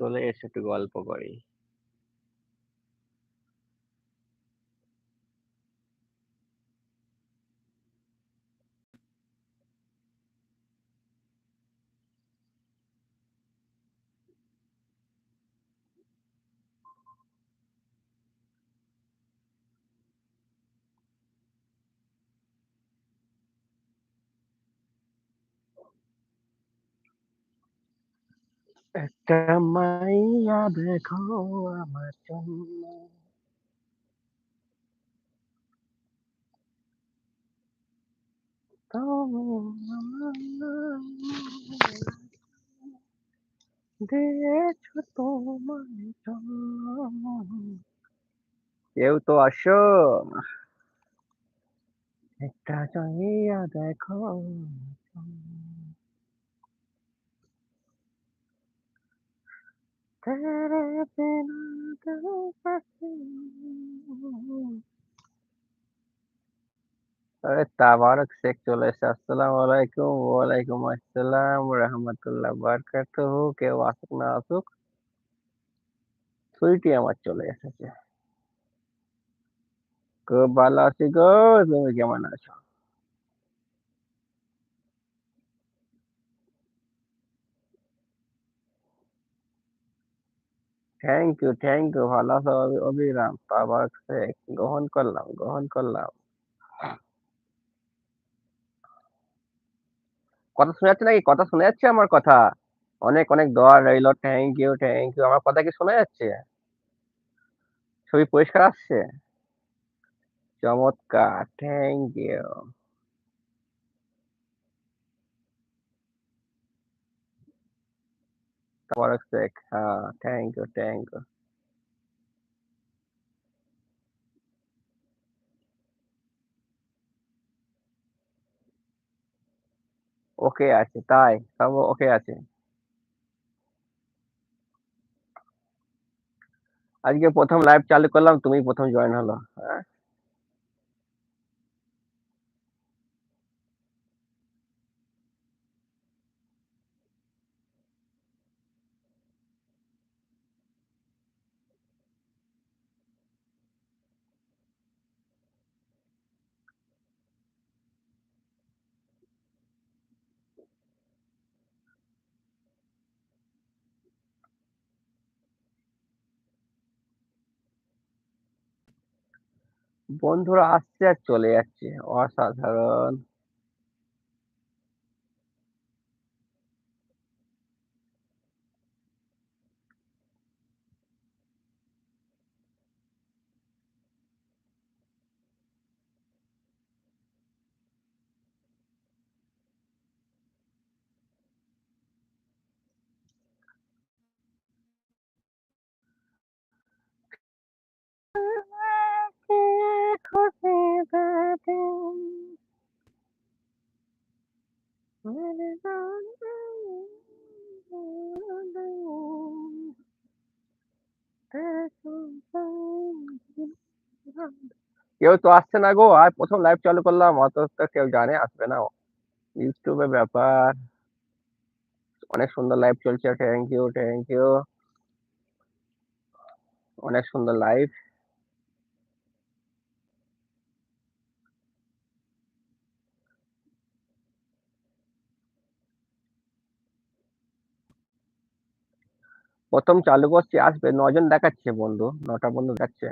চলে এসে একটু গল্প করি। Kamaya bekoa macam Tahu Dia jatuh macam Eu tô achando तेरे बिना दिल कैसे আরে তাবারক শেখ চলে এসে আসসালামু আলাইকুম ওয়ালাইকুম আসসালাম রহমতুল্লাহ বারকাতুহু কেউ আসুক না আসুক সুইটি আমার চলে এসেছে খুব ভালো আছি গো তুমি কেমন আছো থ্যাংক ইউ থ্যাংক ইউ ভালো আছো অভি- অভিরাম। শেখ গ্রহণ করলাম গ্রহণ করলাম। কথা শোনা যাচ্ছে নাকি? কথা শোনা যাচ্ছে আমার কথা? অনেক অনেক দোয়া রইল। থ্যাংক ইউ থ্যাংক ইউ আমার কথা কি শোনা যাচ্ছে? ছবি পরিষ্কার আসছে? চমৎকার। Thank you তাবারক শেখ হ্যাঁ thank you thank you okay আছে তাই সব ওকে আছে আজকে প্রথম লাইভ চালু করলাম তুমি প্রথম জয়েন হলো হ্যাঁ বন্ধুরা আসছে আর চলে যাচ্ছে। অসাধারণ। বাদে মেরে কেউ তো আসছে না গো আর প্রথম লাইভ চালু করলাম অত তো কেউ জানে আসবে না ইউটিউবে ব্যাপার অনেক সুন্দর লাইভ চলছে থ্যাংক ইউ থ্যাংক ইউ অনেক সুন্দর লাইভ প্রথম চালু করছি আসবে। নজন দেখাচ্ছে বন্ধু নটা বন্ধু দেখাচ্ছে।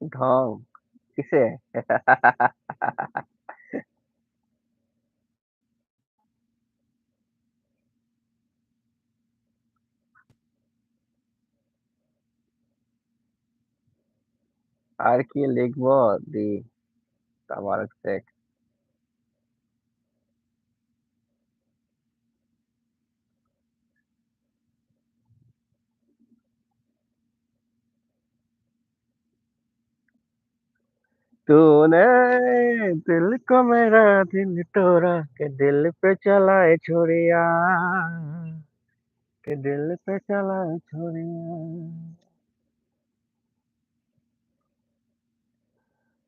ঢং কিসে? আর কি লিখবো দি তাবারক শেখ तूने दिल को मेरा दिल तोड़ा के दिल पे चलाए छुरिया के दिल पे चलाए छुरिया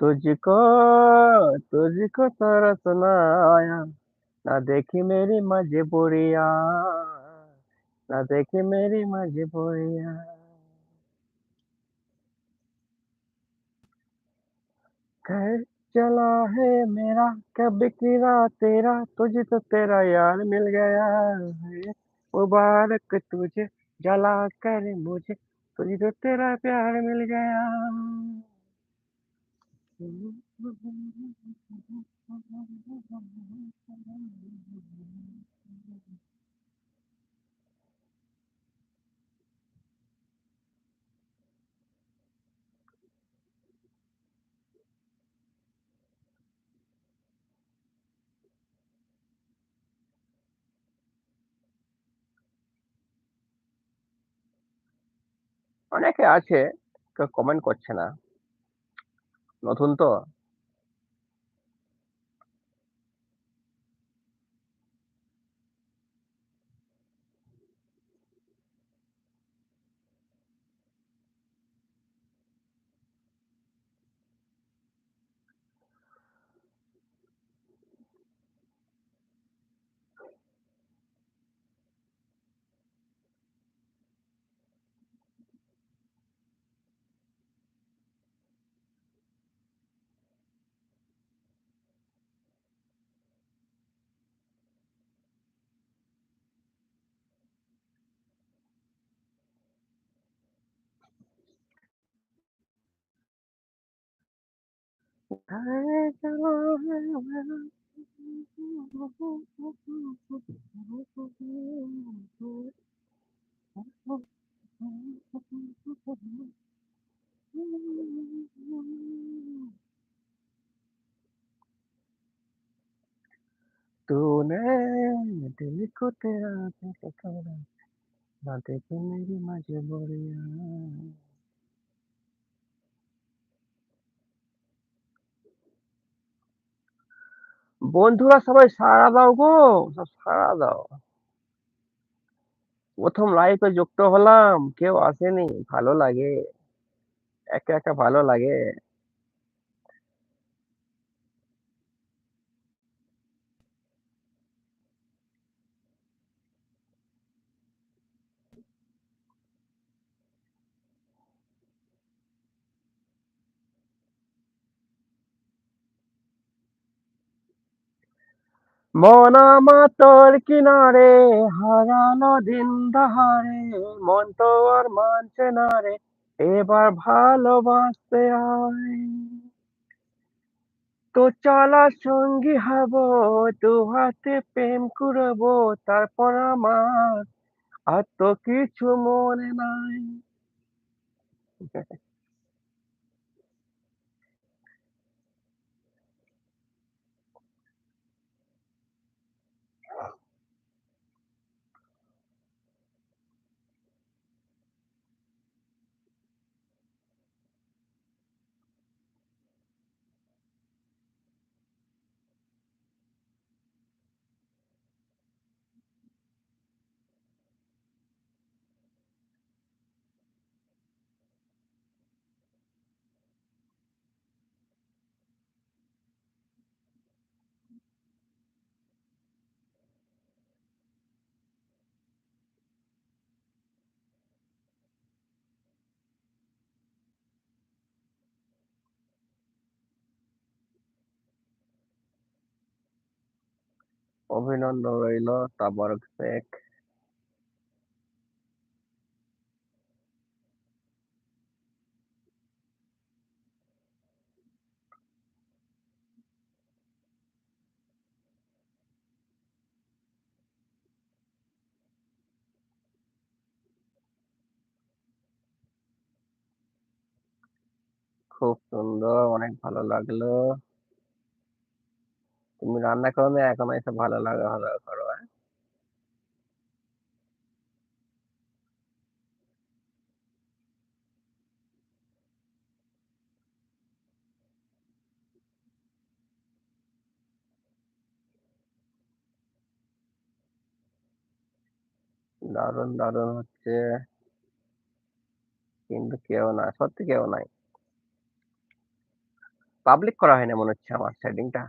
तुझको तुझको तरसना आया ना देखी मेरी मजबूरियाँ, ना देखी मेरी मजबूरियाँ। घर चला है मेरा, कब गिरा तेरा, तुझे तो तेरा यार मिल गया है। मुबारक तुझे, जला कर मुझे, तुझे तो तेरा प्यार मिल गया। অনেকে আছে কেউ কমেন্ট করছে না নতুন चला है मेरा तूने दिल को तेरा दिल तोड़ा ना देखी मेरी मजबूरियाँ বন্ধুরা সবাই সারা দাও গো, সব সারা দাও। প্রথম লাইফে যুক্ত হলাম, কেউ আসেনি, ভালো লাগে। একা একা ভালো লাগে। মন আমার তোর কিনারে হারানো দিন দাহারে মন তো আর মানছে না রে, এবার ভালোবাসতে আয় তো চলা সঙ্গী হব, দু হাতে প্রেম করব তারপর আমার আর তো কিছু মনে নাই। অভিনন্দন রইল তাবারক শেখ। খুব সুন্দর অনেক ভালো লাগল। তুমি রান্না করো না, এখন এসে ভালো লাগা, ভালো করো হ্যাঁ? দারুণ দারুণ হচ্ছে কিন্তু কেউ না, সত্যি কেউ নাই পাবলিক করা হয় না মনে হচ্ছে আমার সেটিংটা।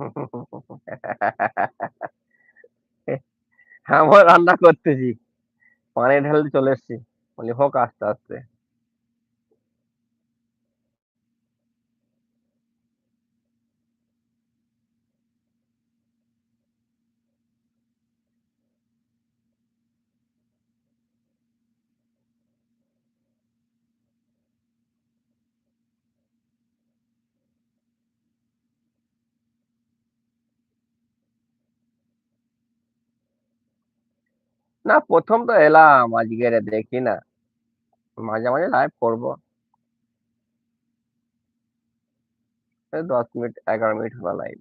আমিও রান্না করতেছি। পানি ঢালতে চলে এসছি বলি হোক আস্তে, আস্তে। না ১ম তো এলাম আজকেরে দেখি না। মাঝে, মাঝে লাইভ করব। ১০ মিনিট ১১ মিনিট হলো লাইভ।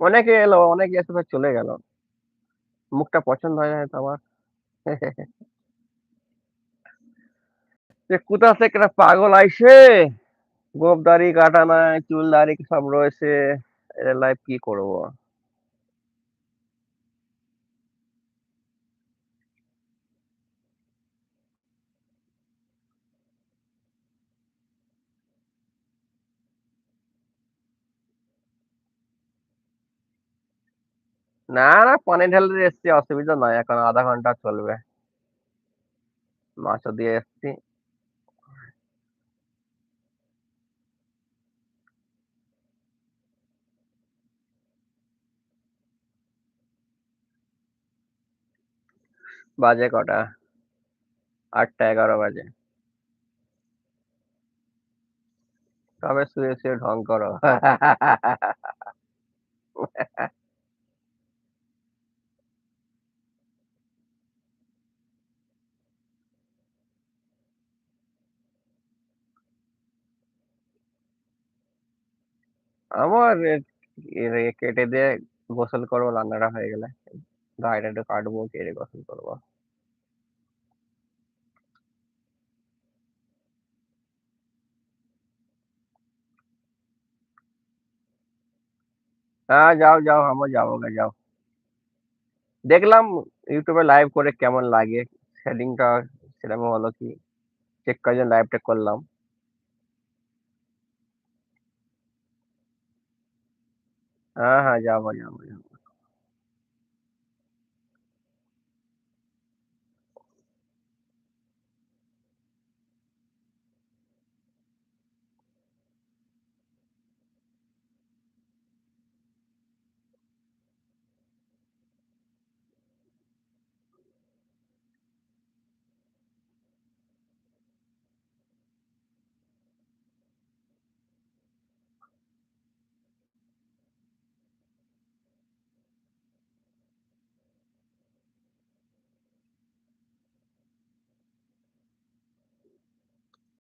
অনেকে এলো, অনেকে এসে চলে গেল। মুখটা পছন্দ হয় নাই তো আমার। কোথা থেকে পাগল আইসে গোঁফ দাড়ি কাটা নাই, চুল দাড়ি সব রয়েছে। লাইভ কি করব? না, না পানি ঢালতে এসছি অসুবিধা নাই। এখন আধা ঘণ্টা চলবে। মাছও দিয়ে এসছি। বাজে কটা? ৮টা ১১ বাজে। তবে শুয়ে, শুয়ে ঢং করো। আমার কেটে দিয়ে গোসল করব রান্নাটা হয়ে গেলে। দাড়িটা একটু কাটবো, কেটে গোসল করব। হ্যাঁ, যাও, যাও। আমিও যাবোগে যাও। দেখলাম এ লাইভ করে কেমন লাগে। সেটিংটা সেরকম হলো কি। চেক করার জন্য লাইভটা করলাম। हाँ हाँ जाओ जाओ जाओ